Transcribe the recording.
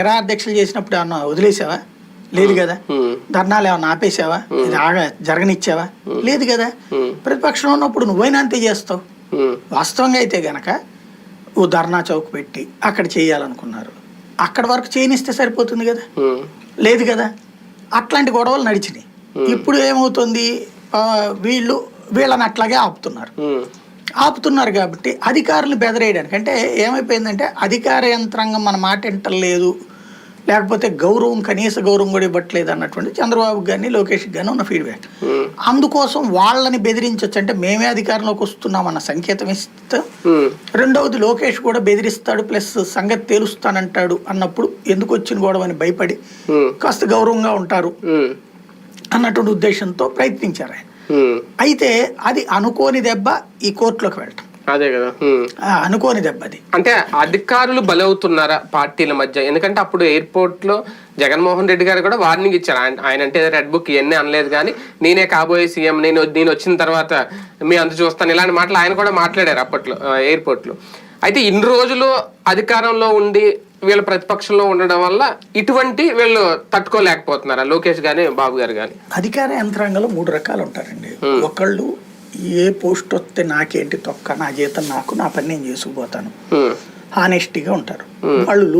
నిరాధ్యక్షులు చేసినప్పుడు ఏమన్నా వదిలేసావా? లేదు కదా. ధర్నాలు ఏమన్నా ఆపేసావా? ఇది ఆగ జరగనిచ్చావా? లేదు కదా. ప్రతిపక్షంలో ఉన్నప్పుడు నువ్వైనా అంతే చేస్తావు. వాస్తవంగా అయితే గనక ఓ ధర్నా చౌక్ పెట్టి అక్కడ చేయాలనుకున్నారు. అక్కడ వరకు చేయనిస్తే సరిపోతుంది కదా. లేదు కదా. అట్లాంటి గొడవలు నడిచినాయి. ఇప్పుడు ఏమవుతుంది? వీళ్ళు వీళ్ళని అట్లాగే ఆపుతున్నారు. ఆపుతున్నారు కాబట్టి అధికారులు బెదరేయడానికి. అంటే ఏమైపోయిందంటే అధికార యంత్రాంగం మన మాట వింటలేదు. లేకపోతే గౌరవం కనీస గౌరవం కూడా ఇవ్వట్లేదు అన్నటువంటి చంద్రబాబు గారిని లోకేష్ గాని ఉన్న ఫీడ్బ్యాక్ ఉమ్, అందుకోసం వాళ్ళని బెదిరించవచ్చు అంటే మేమే అధికారంలోకి వస్తున్నామన్న సంకేతం ఇస్తాం ఉమ్, రెండవది లోకేష్ కూడా బెదిరిస్తాడు ప్లస్ సంగతి తేలుస్తానంటాడు అన్నప్పుడు ఎందుకు వచ్చిన గొడవ అని భయపడి ఉమ్, కాస్త గౌరవంగా ఉంటారు అన్నటువంటి ఉద్దేశంతో ప్రయత్నించారు అయితే అది అనుకోని దెబ్బ ఈ కోర్టులోకి వెళ్ళటం. అదే కదా? అనుకోని దెబ్బ అది అంటే అధికారులు బలవుతున్నారా పార్టీల మధ్య? ఎందుకంటే అప్పుడు ఎయిర్పోర్ట్లో జగన్మోహన్ రెడ్డి గారు కూడా వార్నింగ్ ఇచ్చారు. ఆయన ఆయన అంటే రెడ్ బుక్ ఇవన్నీ అనలేదు కానీ నేనే కాబోయే సీఎం నేను నేను వచ్చిన తర్వాత మీ అంత చూస్తాను. ఇలాంటి మాటలు ఆయన కూడా మాట్లాడారు అప్పట్లో ఎయిర్పోర్ట్లో అయితే ఇన్ని రోజులు అధికారంలో ఉండి వీళ్ళ ప్రతిపక్షంలో ఉండడం వల్ల ఇటువంటి వీళ్ళు తట్టుకోలేకపోతున్నారా? లోకేష్ గాని బాబు గారు గాని. అధికార యంత్రాంగంలో మూడు రకాలు ఉంటారండి ఒకళ్ళు ఏ పోస్ట్ వస్తే నాకేంటి తొక్క? నా జీతం నాకు నా పని నేను చేసుకుపోతాను. హానెస్టీగా ఉంటారు. వాళ్ళు